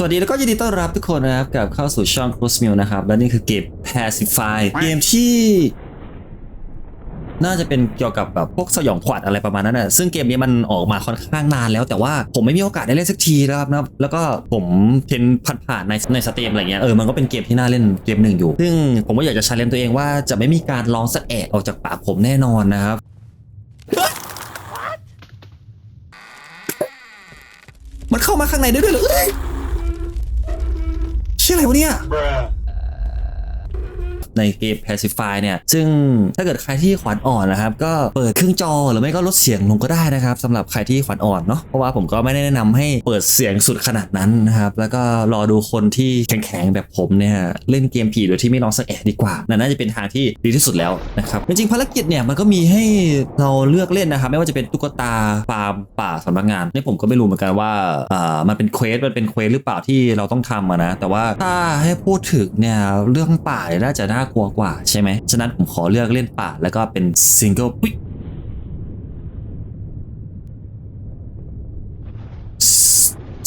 สวัสดีแล้วก็ยินดีต้อนรับทุกคนนะครับกลับเข้าสู่ช่อง Cruise Mill นะครับ และนี่คือเกม Pacify เกมที่ น่าจะเป็นเกี่ยวกับแบบพวกสยองขวัญอะไรประมาณนั้นนะซึ่งเกมนี้มันออกมาค่อนข้างนานแล้วแต่ว่าผมไม่มีโอกาสได้เล่นสักทีนะครับนะแล้วก็ผมเห็นผ่านๆในในสตรีมอะไรเงี้ยเออมันก็เป็นเกมที่น่าเล่นเกมหนึ่งอยู่ ซึ่งผมก็อยากจะชาเลนตัวเองว่าจะไม่มีการร้องสะแอะออกจากปากผมแน่นอนนะครับมันเข้ามาข้างในได้ด้วยเหรอ เอ้ยชื่ออะไรวะเนี่ย ในเกม Pacify เนี่ยซึ่งถ้าเกิดใครที่ขวัญอ่อนนะครับก็เปิดเครื่องจอหรือไม่ก็ลดเสียงลงก็ได้นะครับสำหรับใครที่ขวัญอ่อนเนาะเพราะว่าผมก็ไม่ได้แนะนำให้เปิดเสียงสุดขนาดนั้นนะครับแล้วก็รอดูคนที่แข็งๆแบบผมเนี่ยเล่นเกมผีโดยที่ไม่ร้องสักแอะดีกว่านั่นน่าจะเป็นทางที่ดีที่สุดแล้วนะครับจริงๆภารกิจเนี่ยมันก็มีให้เราเลือกเล่นนะครับไม่ว่าจะเป็นตุ๊กตาฟาร์มป่าสำนักงานนี่ผมก็ไม่รู้เหมือนกันว่าอ่ามันเป็นเควสมันเป็นเควสหรือเปล่าที่เราต้องทำอะนะแต่ว่าถ้าให้พูดถึงเนี่ยเรื่องป่าน่าจะน่ากลัวกว่าใช่ไหม ฉะนั้นผมขอเลือกเล่นป่า แล้วก็เป็นซิงเกิลอุ๊ย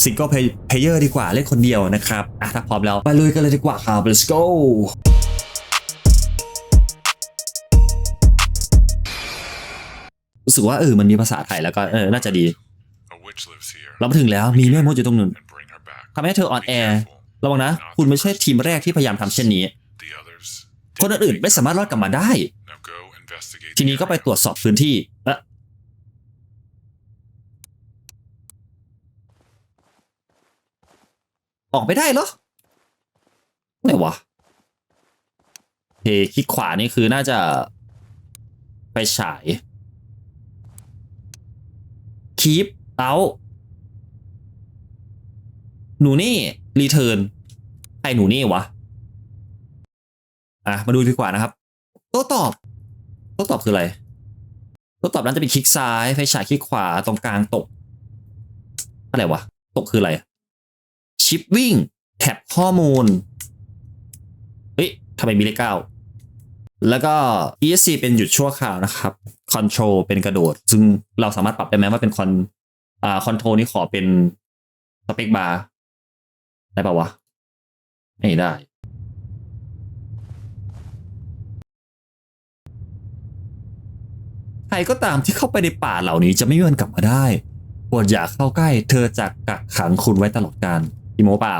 ซิงเกิลเพลเยอร์ดีกว่าเล่นคนเดียวนะครับอะถ้าพร้อมแล้ว ไปลุยกันเลยดีกว่าครับ let's go รู้สึกว่าเออมันมีภาษาไทยแล้วก็เออน่าจะดี A witch lives here. เรามาถึงแล้วมีแม่มดอยู่ตรงนู้น And bring her back. ทำให้เธออ่อนแอระวังนะ คุณไม่ใช่ทีมแรกที่พยายามทำเช่นนี้ The others. คนอื่นๆไม่สามารถรอดกลับมาได้ Now go investigate. ทีนี้ก็ไปตรวจสอบพื้นที่เอะออกไม่ได้เหรอไหนวะเพคลิกขวานี่คือน่าจะไปฉายคีปเอาหนูนี่รีเทิร์นใครหนูนี่วะ อะมาดูดีกว่านะครับ โต้ตอบ โต้ตอบคืออะไร โต้ตอบนั้นจะเป็นคลิกซ้ายไฟฉายคลิกขวาตรงกลางตก อะไรวะ ตกคืออะไร ชิปวิ่ง แท็บข้อมูล เฮ้ยทำไมมีเลขเก้าแล้วก็ ESC เป็นหยุดชั่วคราวนะครับ Control เป็นกระโดด ซึ่งเราสามารถปรับได้ไหมว่าเป็นคอนอ่า Control นี่ขอเป็นสเปคบาร์ได้ปะวะ ไม่ได้ ใครก็ตามที่เข้าไปในป่าเหล่านี้จะไม่มีวันกลับมาได้โปรดอย่าเข้าใกล้ เธอจะกักขังคุณไว้ตลอดกาลอีโมเปล่า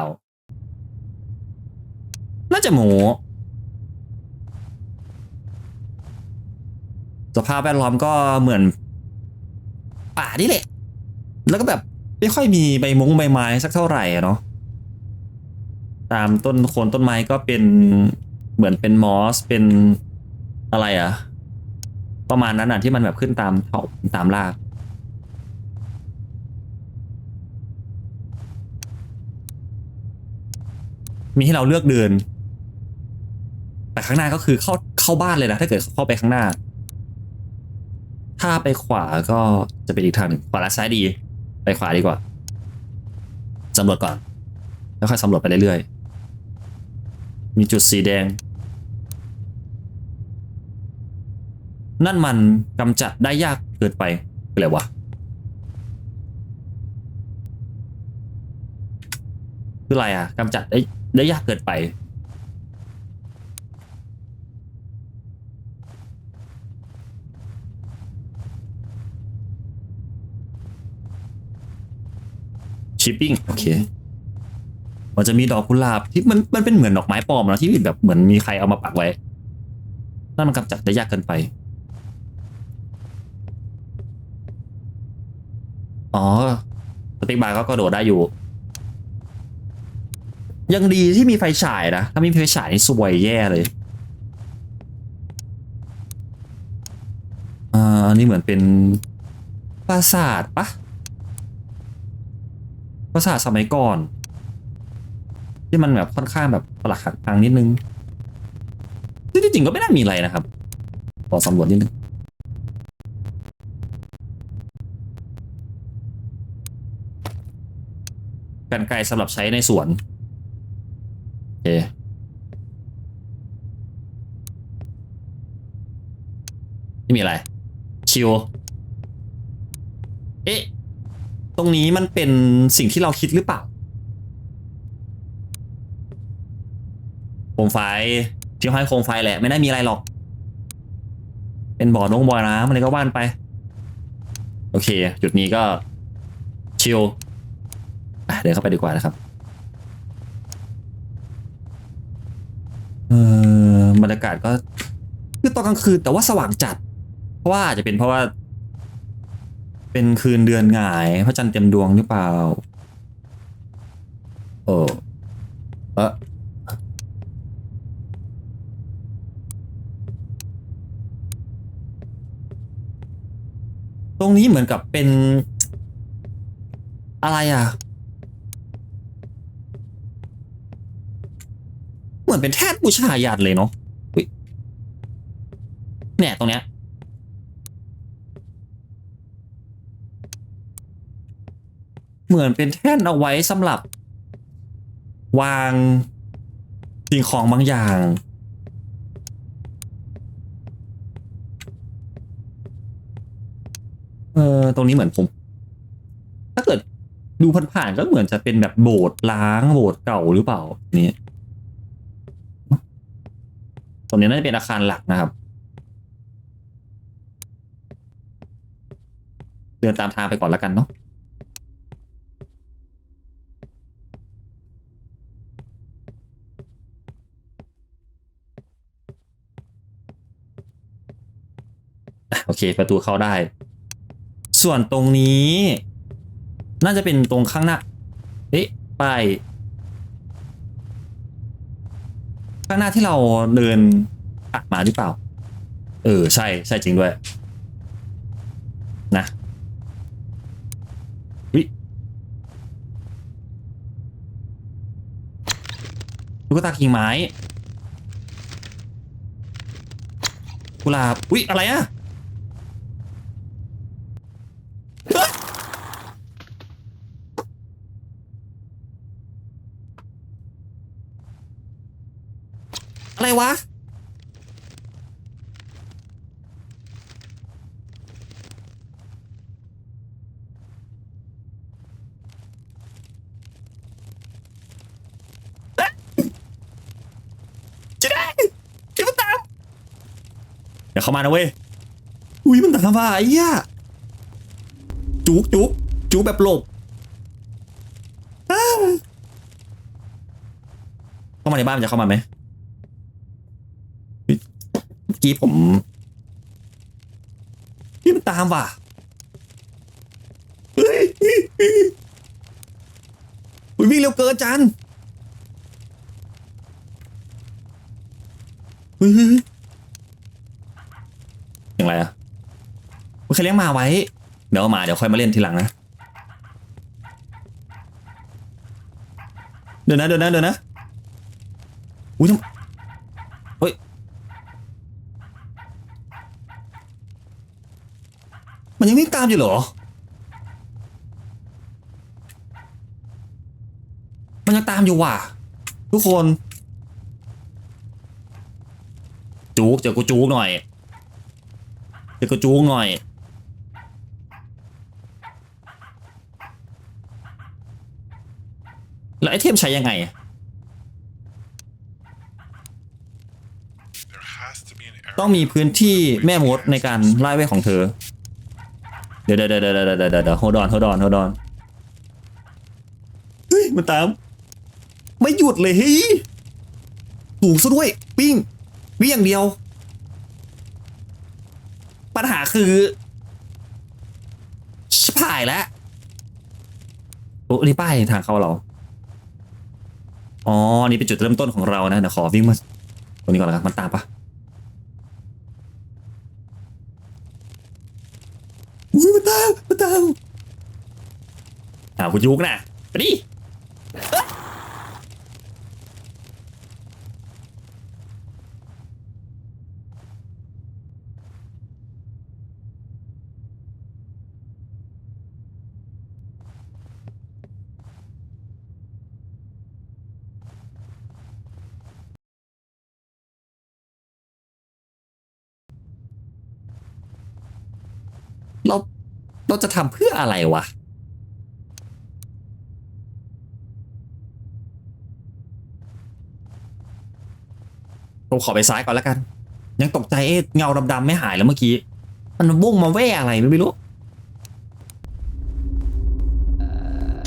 น่าจะโมสภาพแวดล้อมก็เหมือน ป่านี่แหละ แล้วก็แบบไม่ค่อยมีใบมงใบไม้สักเท่าไหร่เนาะ ตามต้นโคนต้นไม้ก็เป็นเหมือนเป็นมอสเป็นอะไรอะ ประมาณนั้นอะที่มันแบบขึ้นตามเถาตามรากมีให้เราเลือกเดิน แต่ข้างหน้าก็คือเข้าเข้าบ้านเลยนะถ้าเกิดเข้าไปข้างหน้า ถ้าไปขวาก็จะเป็นอีกทางหนึ่งขวาและซ้ายดี ไปขวาดีกว่าสำรวจก่อน แล้วค่อยสำรวจไปเรื่อยๆมีจุดสีแดง นั่นมันกำจัดได้ยากเกินไปคืออะไรวะคืออะไรอะกำจัดได้ได้ยากเกินไปชิปปิ้งโอเคมันจะมีดอกกุหลาบที่มันมันเป็นเหมือนดอกไม้ปลอมนะที่แบบเหมือนมีใครเอามาปักไว้นั่นมันกำจัดได้ยากเกินไป อ๋อ สติ๊กบาร์ก็กระโดดได้อยู่ ยังดีที่มีไฟฉายนะ ถ้าไม่มีไฟฉายนี่สวยแย่เลยอ่าอันนี้เหมือนเป็นปราสาทปะปราสาทสมัยก่อน ที่มันแบบค่อนข้างแบบประหลาดทางนิดนึงซึ่งที่จริงก็ไม่น่ามีอะไรนะครับขอสำรวจนิดนึง กันไกรสำหรับใช้ในสวนโอเคไม่มีอะไร ชิว เอ๊ะ ตรงนี้มันเป็นสิ่งที่เราคิดหรือเปล่ามไฟที่ให้โคมไฟแหละ ไม่ได้มีอะไรหรอก เป็นบ่อน้องบ่อน้ำอะไรก็ว่านไป โอเค จุดนี้ก็ชิล เดินเข้าไปดีกว่านะครับเออบรรยากาศก็คือตอนกลางคืนแต่ว่าสว่างจัด เพราะว่าอาจจะเป็นเพราะว่า เป็นคืนเดือนหงายพระจันทร์เต็มดวงหรือเปล่าโอ้เออตรงนี้เหมือนกับเป็นอะไรอะ เห มือนเป็นแท่นบูชายันเลยเนาะเนี่ยตรงเนี้ยเหมือนเป็นแท่นเอาไว้สำหรับ วางสิ่งของบางอย่าง เออตรงนี้เหมือนผม ถ้าเกิดดูผ่านๆก็เหมือนจะเป็นแบบโบสถ์ล้างโบสถ์เก่าหรือเปล่า นี่ ตรงนี้น่าจะเป็นอาคารหลักนะครับ เดินตามทางไปก่อนแล้วกันเนาะโอเค ประตูเข้าได้ ส่วนตรงนี้ น่าจะเป็นตรงข้างหน้าเอ๊ะป้าย ข้างหน้าที่เราเดินอัดมาหรือเปล่า เออ ใช่ใช่จริงด้วย นะวิลูกตากิ่งไม้กุหลาบวิอะไรอะเฮ้ยอะไร วะ จะได้เดี๋ยวมันตามเดี๋ยวเข้ามานะเว้ย อุ้ยมันตามว่าไอ้เหี้ยจุกจุกจุกแบบหลบอ้าวเข้ามาในบ้านมันจะเข้ามาไหมเฮ้ยเมื่อ กี้ผมนี่มันตามว่ะเฮ้ยเฮ้ยเฮ้ยอุ๊ยวิ่งเร็วเกินจันเฮ้ยเฮ้ยเฮ้ยอย่างไรอะผมเคยเลี้ยงมาไว้ เดี๋ยวเอามาเดี๋ยวค่อยมาเล่นทีหลังนะเดี๋ยวนะเดี๋ยวนะเดี๋ยวนะอุ้ยทำเฮ้ย มันยังไม่ตามอยู่เหรอ มันยังตามอยู่ว่ะ ทุกคน จูกเจอกูจูกหน่อยเจอกูจูกหน่อย แล้วไอเทมใช้ยังไง There has to be an area ต้องมีพื้นที่แม่มดในการไล่เวทของเธอเดี๋ยวเดี๋ยวเดี๋ยวเดี๋ยวเดี๋ยวเดี๋ยวเดี๋ยว hold on hold on hold on เฮ้ยมันตาม ไม่หยุดเลยเฮ้ยสูงซะด้วย ปิ้งวิ่งอย่างเดียว ปัญหาคือชิบหายแล้วโอ้นนี้ป้ายทางเข้าเราอ๋อ นี่เป็นจุดเริ่มต้นของเรานะเดี๋ยวขอวิ่งมาตรงนี้ก่อนนะครับมันตามปะ อุ้ยมาตามมาตามอ้าว คุณยุกนะไปดิเราเราจะทำเพื่ออะไรวะ ผมขอไปซ้ายก่อนแล้วกัน ยังตกใจเอ๊ะเงาดำๆไม่หายแล้วเมื่อกี้ มันวุ่งมาแว่อะไรไม่รู้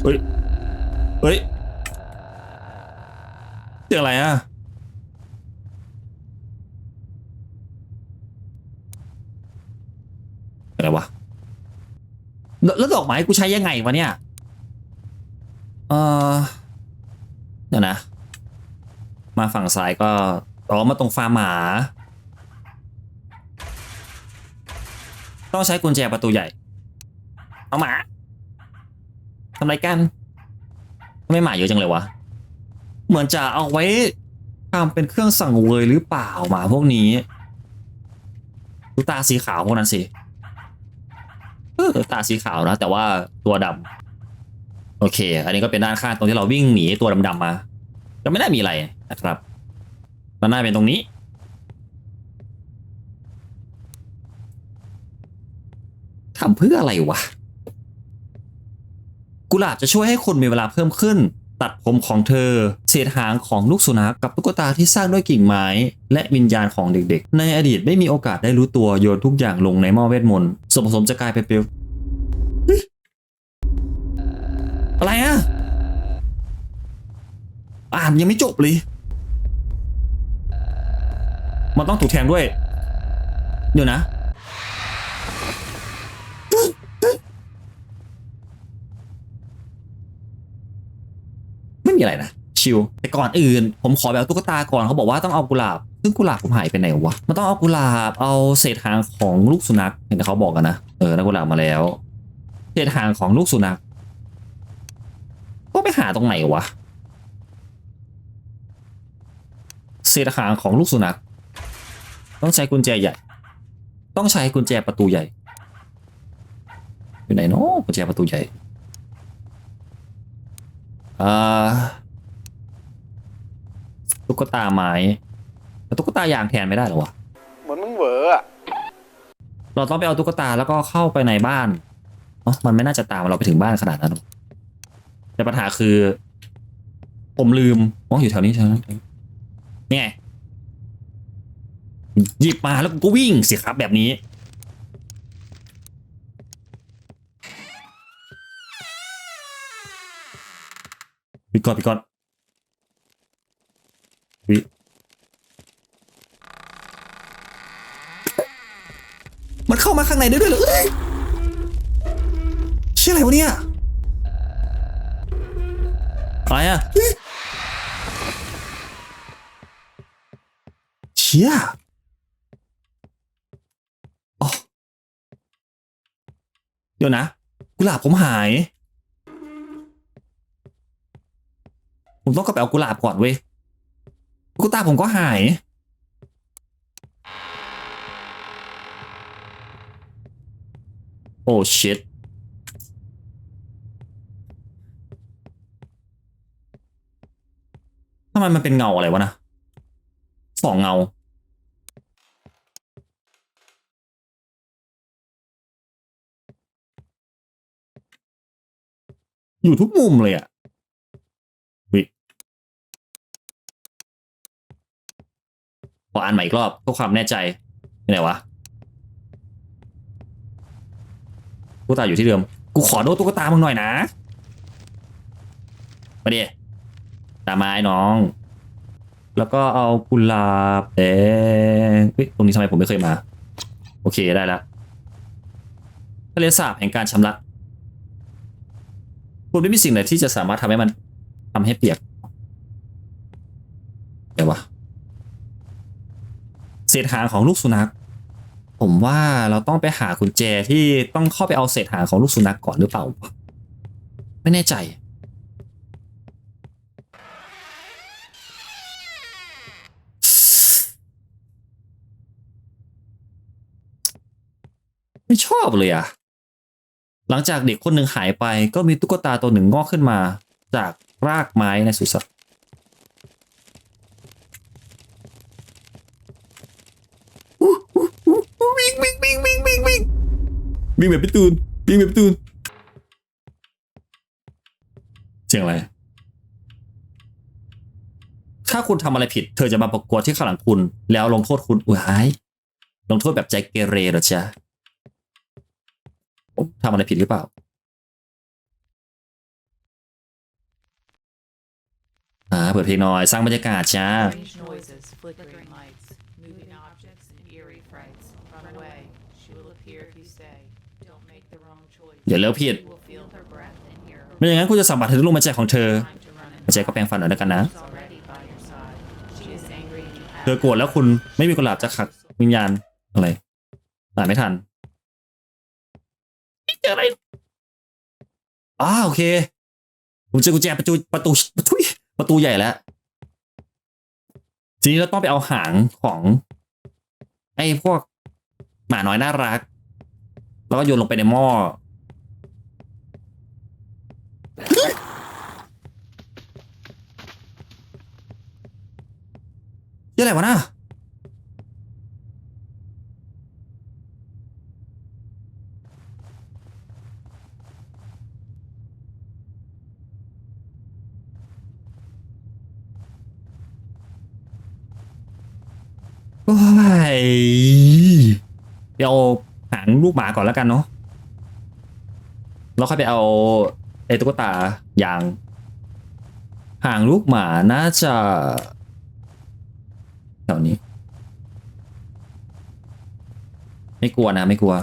เฮ้ยเฮ้ยเจออะไรอะอะไรวะแล้วดอกไม้กูใช้ยังไงวะเนี่ย เออเดี๋ยวนะ มาฝั่งซ้ายก็ อ๋อมาตรงฟาร์มหมา ต้องใช้กุญแจประตูใหญ่ เอาหมาทำไรกันทำไมหมาเยอะจังเลยวะ เหมือนจะเอาไว้ทำเป็นเครื่องสั่งเวยหรือเปล่าหมาพวกนี้ดูตาสีขาวพวกนั้นสิตาสีขาวนะ แต่ว่าตัวดำโอเค อันนี้ก็เป็นด้านข้างตรงที่เราวิ่งหนีตัวดำๆมาก็ไม่ได้มีอะไรนะครับ มันน่าเป็นตรงนี้ ทำเพื่ออะไรวะ กุหลาบจะช่วยให้คนมีเวลาเพิ่มขึ้น ตัดผมของเธอ เศษหางของลูกสุนัขกับตุ๊กตาที่สร้างด้วยกิ่งไม้ และวิญญาณของเด็กๆ ในอดีตไม่มีโอกาสได้รู้ตัวโยนทุกอย่างลงในหม้อเวทมนต์ส่วนผสมจะกลายเป็นเปลวอะไรอะอ่านยังไม่จบเลย มันต้องถูกแทงด้วย เดี๋ยวนะ ไม่มีอะไรนะ ชิลแต่ก่อนอื่น ผมขอแบบตุ๊กตาก่อนเขาบอกว่าต้องเอากุหลาบ ซึ่งกุหลาบผมหายไปไหนวะ มันต้องเอากุหลาบ เอาเศษหางของลูกสุนัข เห็นเขาบอกกันนะ เออได้กุหลาบมาแล้ว เศษหางของลูกสุนัข ก็ไปหาตรงไหนวะเศษหางของลูกสุนัข ต้องใช้กุญแจใหญ่ ต้องใช้กุญแจประตูใหญ่ อยู่ไหนเนาะกุญแจประตูใหญ่อ่าตุ๊กตาไม้แต่ตุ๊กตายางแทนไม่ได้เหรอวะเหมือนมึงเหวออะเราต้องไปเอาตุ๊กตาแล้วก็เข้าไปในบ้านเอ๋อมันไม่น่าจะตามเราไปถึงบ้านขนาดนั้นหรอกแต่ปัญหาคือ ผมลืมอ๋ออยู่แถวนี้แถวนั้นนี่ไง หยิบมาแล้วกูก็วิ่งสิครับแบบนี้ ปิดก่อนปิดก่อนวิมันเข้ามาข้างในได้ด้วยเหรอเอ้ยเชื่ออะไรวะเนี่ยอะไรอะเฮ้ยเชี่ยอ๋อเดี๋ยวนะ กุหลาบผมหาย ผมต้องกลับไปเอากุหลาบก่อนเว้ยกุตาผมก็หาย โอ้ชิตทำไมมันเป็นเงาอะไรวะนะสองเงา อยู่ทุกมุมเลยอะขออ่านใหม่อีกรอบเพื่อความแน่ใจไหนวะตุ๊กตาอยู่ที่เดิม กูขอโดนตุ๊กตามึงหน่อยนะ มาดิตามมาไอ้น้อง แล้วก็เอากุหลาบแดงเฮ้ยตรงนี้ทำไมผมไม่เคยมา โอเคได้แล้วทะเลสาบแห่งการชำระ คุณไม่มีสิ่งไหนที่จะสามารถทำให้มันทำให้เปียกเดี๋ยววะเศษหางของลูกสุนัข ผมว่าเราต้องไปหากุญแจที่ต้องเข้าไปเอาเศษหางของลูกสุนัขก่อนหรือเปล่า ไม่แน่ใจไม่ชอบเลยอะ หลังจากเด็กคนหนึ่งหายไปก็มีตุ๊กตาตัวหนึ่งงอกขึ้นมา จากรากไม้ในสุสานวิ่งวิ่งวิ่งวิ่งวิ่งวิ่งวิ่งแบบพี่ตูนวิ่งแบบพี่ตูนเสียงอะไร ถ้าคุณทำอะไรผิด เธอจะมาประกวดที่ข้างหลังคุณ แล้วลงโทษคุณอุ้ยหายลงโทษแบบใจเกเรเหรอจ๊ะ ผมทำอะไรผิดหรือเปล่าอ่าเปิดเพลงหน่อยสร้างบรรยากาศจ้า Strange noises, flickering lights, moving objects, and eerie frights. Run away. She will appear if you stay. Don't make the wrong choice. อย่าเลิกผิด You will feel her breath and hear her ไม่อย่างนั้นคุณจะสัมผัสถึงลมหายใจของเธอ time to run หายใจก็แปรงฟันหน่อยแล้วกันนะ She's already by your side. She is angry and you เธอ have โกรธแล้วคุณไม่มีกุหลาบจะขักวิญญาณอะไรอ่านไม่ทัน เจออะไรอ้าโอเค ผมเจอกุญแจประตูประตูประตูประตูใหญ่แล้วทีนี้เราต้องไปเอาหางของ ไอ้พวกหมาน้อยน่ารัก แล้วก็โยนลงไปในหม้อยี่อะไรวะน่ะ โอ้ยเดี๋ยวเอาหางลูกหมาก่อนแล้วกันเนาะแล้วค่อยไปเอาไอ้ตุ๊กตายางหางลูกหมาน่าจะแถวนี้ ไม่กลัวนะ ไม่กลัว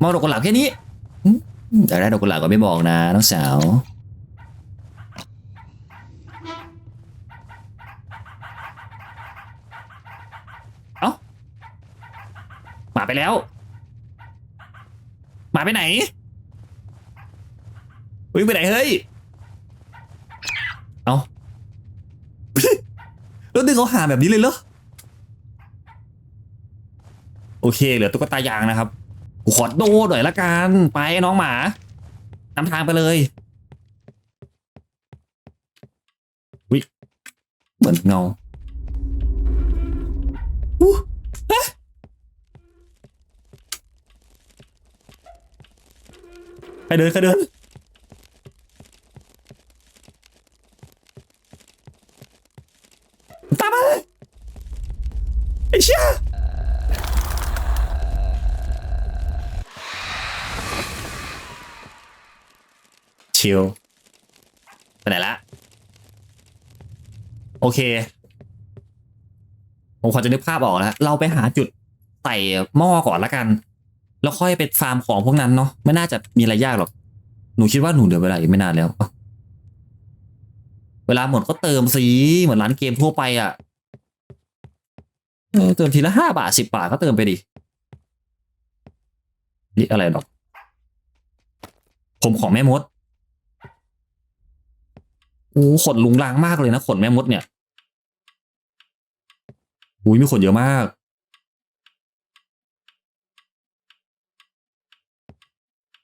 มาดอกกุหลาบแค่นี้อืมอยากได้ดอกกุหลาบก็ไม่บอกนะน้องสาว เอ้าหมาไปแล้วหมาไปไหนวิ่งไปไหนเฮ้ย เอาแล้วดึงเขาหาแบบนี้เลยเหรอ โอเค เหลือตุ๊กตายางนะครับ ขอโดหน่อยละกันไปน้องหมานำทางไปเลยวิเหมือนเงาอู้เอ๊ะใครเดินใครเดินตามมาไอ้เชี่ย ชิลไปไหนละ โอเค ผมขอจะนึกภาพออกแล้วเราไปหาจุดใส่หม้อก่อนละกัน แล้วค่อยไปฟาร์มของพวกนั้นเนาะไม่น่าจะมีอะไรยากหรอก หนูคิดว่าหนูเหลือเวลาอีกไม่นานแล้ว เวลาหมดก็เติมสิเหมือนร้านเกมทั่วไปอะ่ะเออเติมทีละห้าบาทสิบบาทก็เติมไปดินี่อะไรดอก ผมของแม่มด โอ้ขนลุงลางมากเลยนะขนแม่มดเนี่ยอุ้ยมีขนเยอะมาก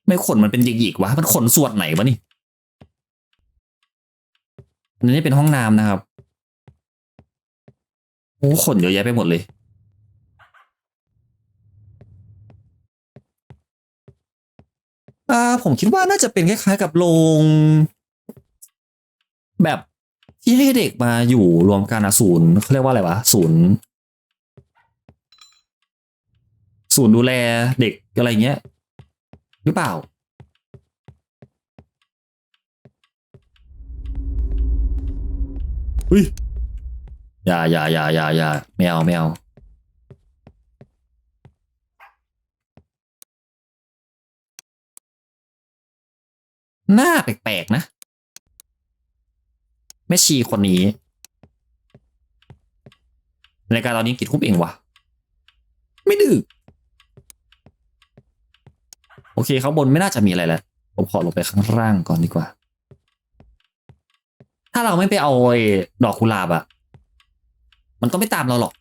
ไม่ขนมันเป็นหยิกๆวะมันขนส่วนไหนวะนี่ันนี้เป็นห้องน้ำนะครับโอ้ขนเยอะแยะไปหมดเลย อ่าผมคิดว่าน่าจะเป็นคล้ายๆกับโรง แบบที่ให้เด็กมาอยู่รวมกันอะศูนย์เขาเรียกว่าอะไรวะศูนย์ศูนย์ดูแลเด็กอะไรเงี้ย หรือเปล่า อุ้ยอย่าอย่าอย่าอย่าอย่าไม่เอาไม่เอาหน้าแปลกๆนะ ม่ชีคนนี้รายการตอนนี้กี่ทุ่มเองวะ ไม่ดึก โอเคข้างบนไม่น่าจะมีอะไรแล้ว ผมขอลงไปข้างล่างก่อนดีกว่า ถ้าเราไม่ไปเอาไอ้ดอกกุหลาบอะมันก็ไม่ตามเราหรอก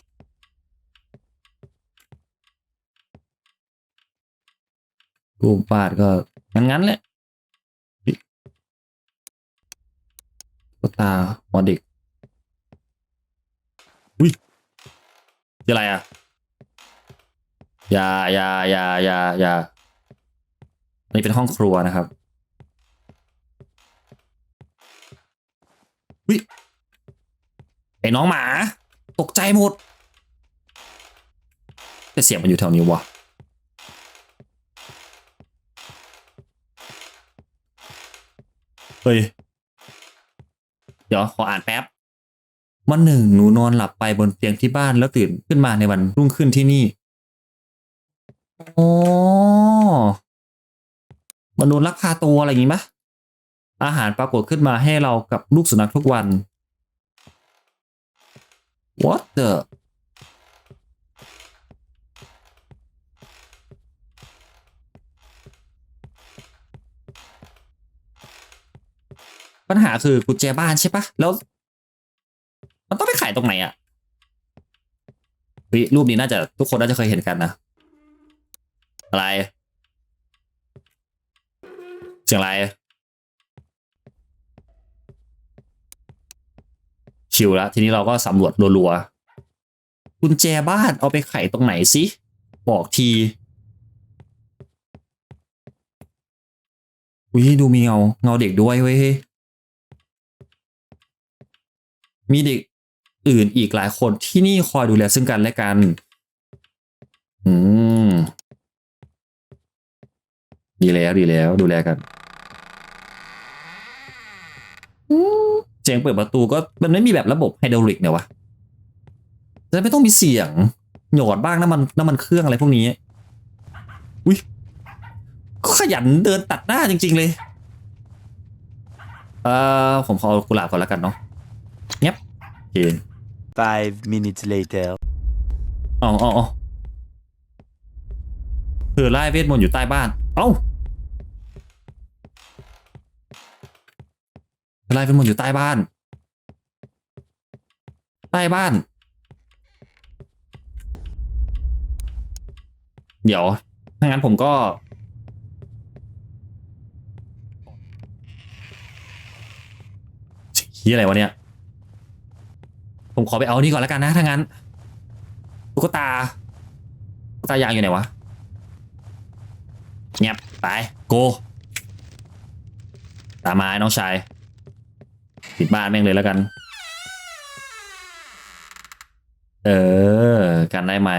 รูปวาดก็งั้นๆแหละเฮ้ย ตุ๊กตาหัวเด็กอุ้ยคืออะไรอะอย่าอย่าอย่าอย่าอย่าอันนี่เป็นห้องครัวนะครับวิไอ้น้องหมา ตกใจหมด แต่เสียงมันอยู่แถวนี้วะเฮ้ยเดี๋ยวขออ่านแป๊บ วันหนึ่งหนูนอนหลับไปบนเตียงที่บ้านแล้วตื่นขึ้นมาในวันรุ่งขึ้นที่นี่อ๋อมนุษย์ลักพาตัวอะไรอย่างงี้ปะอาหารปรากฏขึ้นมาให้เรากับลูกสุนัขทุกวัน What the ปัญหาคือกุญแจบ้านใช่ปะแล้ว มันต้องไปขายตรงไหนอะเฮ้ยรูปนี้น่าจะทุกคนน่าจะเคยเห็นกันนะ อะไรเสียงอะไร ชิวแล้ว ทีนี้เราก็สำรวจรัวๆกุญแจบ้านเอาไปไขตรงไหนสิบอกทีอุ้ยดูมีเงาเงาเด็กด้วยเว้ย มีเด็กอื่นอีกหลายคนที่นี่คอยดูแลซึ่งกันและกัน อืม ดีแล้วดีแล้วดูแลกันเสียงเปิดประตูก็มันไม่มีแบบระบบไฮดรอลิกเนี่ยวะจะไม่ต้องมีเสียงหยอดบ้างน้ำมันน้ำมันเครื่องอะไรพวกนี้ อุ้ยก็ขยันเดินตัดหน้าจริง ๆ เลย เอ่อผมขอกุหลาบก่อนแล้วกันเนาะ เงียบโอเค Five minutes later. อ๋ออ๋ออ๋อเธอไล่เวทมนต์อยู่ใต้บ้าน เอ้าเธอไล่เวทมนต์อยู่ใต้บ้าน ใต้บ้าน เดี๋ยว ถ้างั้นผมก็เฮียอะไรวะเนี่ย ผมขอไปเอานี่ก่อนแล้วกันนะถ้างั้นตุ๊กตาตุ๊กตายางอยู่ไหนวะเงียบไปโกตามมาไอ้น้องชายปิดบ้านแม่งเลยแล้วกัน เออ กันได้ไหม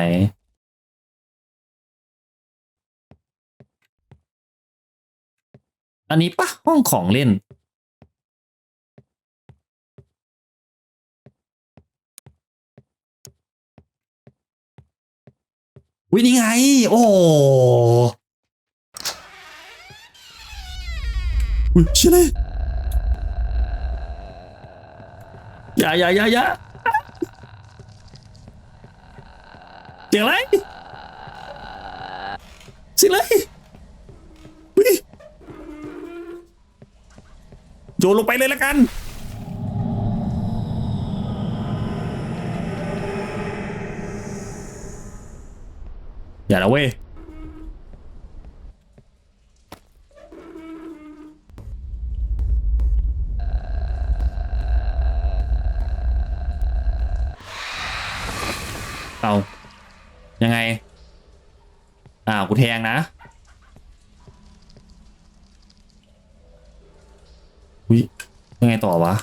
อันนี้ปะห้องของเล่น วินี่ไง โอ้โหอุ้ยเชื่อเลยอย่าอย่าอย่าอย่าเสียงอะไรเสียงอะไรอุ้ยโยนลงไปเลยละกัน อย่านะเว้ยเอายังไงอ้ากูแทงนะอุ้ยยังไงต่อวะ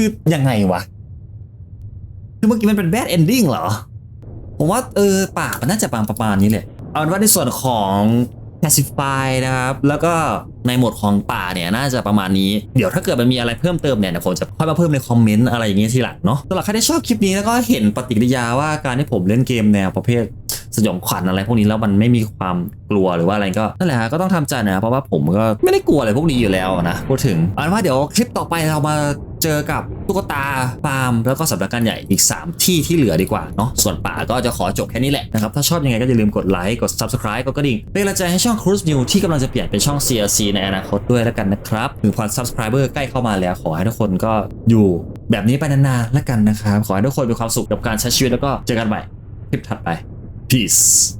คือยังไงวะ คือเมื่อกี้มันเป็นแบดเอนดิ้งเหรอ ผมว่าเออป่ามันน่าจะปาณประมาณนี้แหละเอาเป็นว่าในส่วนของ pacify นะครับ แล้วก็ในโหมดของป่าเนี่ยน่าจะประมาณนี้ เดี๋ยวถ้าเกิดมันมีอะไรเพิ่มเติมเนี่ยเดี๋ยวผมจะค่อยมาเพิ่มในคอมเมนต์อะไรอย่างเงี้ยทีหลังเนาะสำหรับใครที่ชอบคลิปนี้แล้วก็เห็นปฏิกิริยาว่าการที่ผมเล่นเกมแนวประเภท สยองขวัญอะไรพวกนี้แล้วมันไม่มีความกลัวหรือว่าอะไรก็นั่นแหละฮะก็ต้องทำใจนะเพราะว่าผมก็ไม่ได้กลัวอะไรพวกนี้อยู่แล้วนะพูดถึงเอาเป็นว่าเดี๋ยวคลิปต่อไปเรามาเจอกับตุ๊กตาฟาร์ม แล้วก็สำนักงานใหญ่อีก 3 ที่ที่เหลือดีกว่าเนาะส่วนป่าก็จะขอจบแค่นี้แหละนะครับ ถ้าชอบยังไงก็อย่าลืมกดไลค์กด subscribe กดกระดิ่ง เป็นกำลังใจให้ช่อง Cruise New ที่กำลังจะเปลี่ยนเป็นช่อง CLC ในอนาคตด้วยแล้วกันนะครับถึงพัน subscriber ใกล้เข้ามาแล้วขอให้ทุกคนก็อยู่แบบนี้ไปนานๆแล้วกันนะครับขอให้ทุกคนมีความสุขกับการใช้ชีวิตแล้วก็เจอกันใหม่คลิปถัดไป Peace.